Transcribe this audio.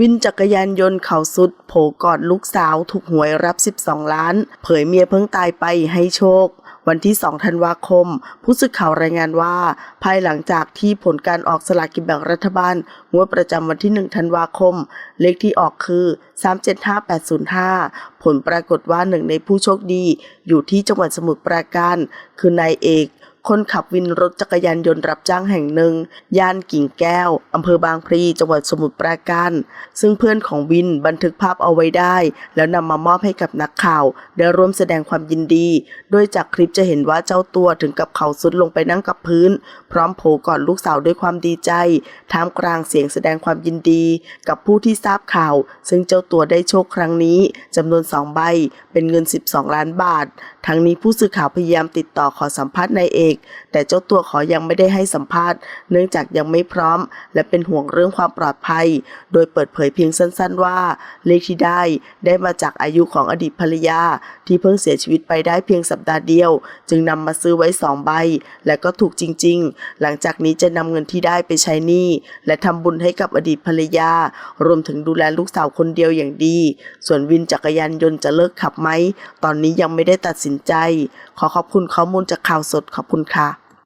วินจักรยานยนต์เขาสุด โผกอดลูกสาวถูกหวยรับ 12 ล้าน เผยเมียเพิ่งตายไปให้โชค วันที่ 2 ธันวาคม ผู้สื่อข่าวรายงานว่า ภายหลังจากที่ผลการออกสลากกินแบ่งรัฐบาล งวดประจำวันที่ 1 ธันวาคม เลขที่ออกคือ 375805 ผลปรากฏว่าหนึ่งในผู้โชคดี อยู่ที่จังหวัดสมุทรปราการ คือนายเอก คนขับวินรถจักรยานยนต์รับจ้างแห่งหนึ่ง ย่านกิ่งแก้ว อำเภอบางพลี จังหวัดสมุทรปราการ ซึ่งเพื่อนของวินบันทึกภาพเอาไว้ได้ แล้วนำมามอบให้กับนักข่าว ได้ร่วมแสดงความยินดี โดยจากคลิปจะเห็นว่าเจ้าตัวถึงกับเขาสุดลงไปนั่งกับพื้น พร้อมโผกอดลูกสาวด้วยความดีใจ ท่ามกลางเสียงแสดงความยินดี กับผู้ที่ทราบข่าว ซึ่งเจ้าตัวได้โชคครั้งนี้จำนวนสองใบ เป็นเงิน 12 ล้านบาท ทั้งนี้ผู้สื่อข่าวพยายามติดต่อขอสัมภาษณ์นายเอกแต่เจ้าตัวขอยังไม่ได้ให้สัมภาษณ์ เนื่องจากยังไม่พร้อม และเป็นห่วงเรื่องความปลอดภัย โดยเปิดเผยเพียงสั้นๆ ว่า เลขที่ได้ได้มาจากอายุของอดีตภรรยา ที่เพิ่งเสียชีวิตไปได้เพียงสัปดาห์เดียว จึงนำมาซื้อไว้สองใบ และก็ถูกจริง ๆ หลังจากนี้จะนำเงินที่ได้ไปใช้หนี้และทำบุญให้กับอดีตภรรยา รวมถึงดูแลลูกสาวคนเดียวอย่างดี ส่วนวินจักรยานยนต์จะเลิกขับไหม ตอนนี้ยังไม่ได้ตัดสินใจ ขอขอบคุณข้อมูลจากข่าวสดขอบคุณค่ะ